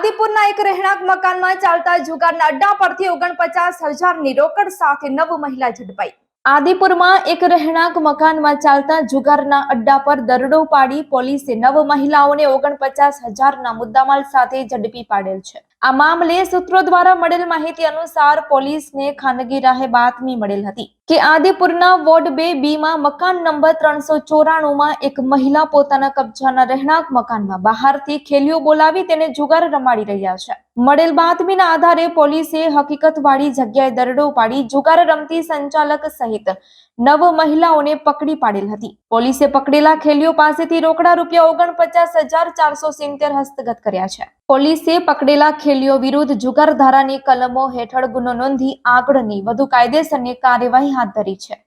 આદિપુરના એક રહેણાંક મકાનમાં ચાલતા જુગારના અડ્ડા પરથી ઓગણપચાસ હજારની રોકડ સાથે નવ મહિલા ઝડપાઈ. આદિપુરમાં એક રહેણાંક મકાનમાં ચાલતા જુગારના અડ્ડા પર દરડો પાડી પોલીસે નવ મહિલાઓને ઓગણપચાસ હજારના મુદ્દામાલ સાથે ઝડપી પાડેલ છે. આ મામલે સૂત્રો દ્વારા મળેલ માહિતી અનુસાર પોલીસને ખાનગી રાહે બાતમી મળેલ હતી કે આદિપુરના વોર્ડ બે બીમાં મકાન નંબર ત્રણસો ચોરાણુંમાં એક મહિલા પોતાના કબજાના રહેણાંક મકાનમાં બહારથી ખેલીઓ બોલાવી તેને જુગાર રમાડી રહ્યા છે. મળેલ બાતમીના આધારે પોલીસે હકીકતવાળી જગ્યાએ દરડો પાડી જુગાર રમતી સંચાલક સહિત નવ મહિલાઓને પકડી પાડેલ હતી. પોલીસે પકડેલા ખેલીઓ પાસેથી રોકડા રૂપિયા ઓગણપચાસ હજાર ચારસો સિત્તેર હસ્તગત કર્યા છે. પોલીસે પકડેલા ખેલીઓ વિરુદ્ધ જુગાર ધારાની કલમો હેઠળ ગુનો નોંધી આગળની વધુ કાયદેસરની કાર્યવાહી હાથ ધરી છે.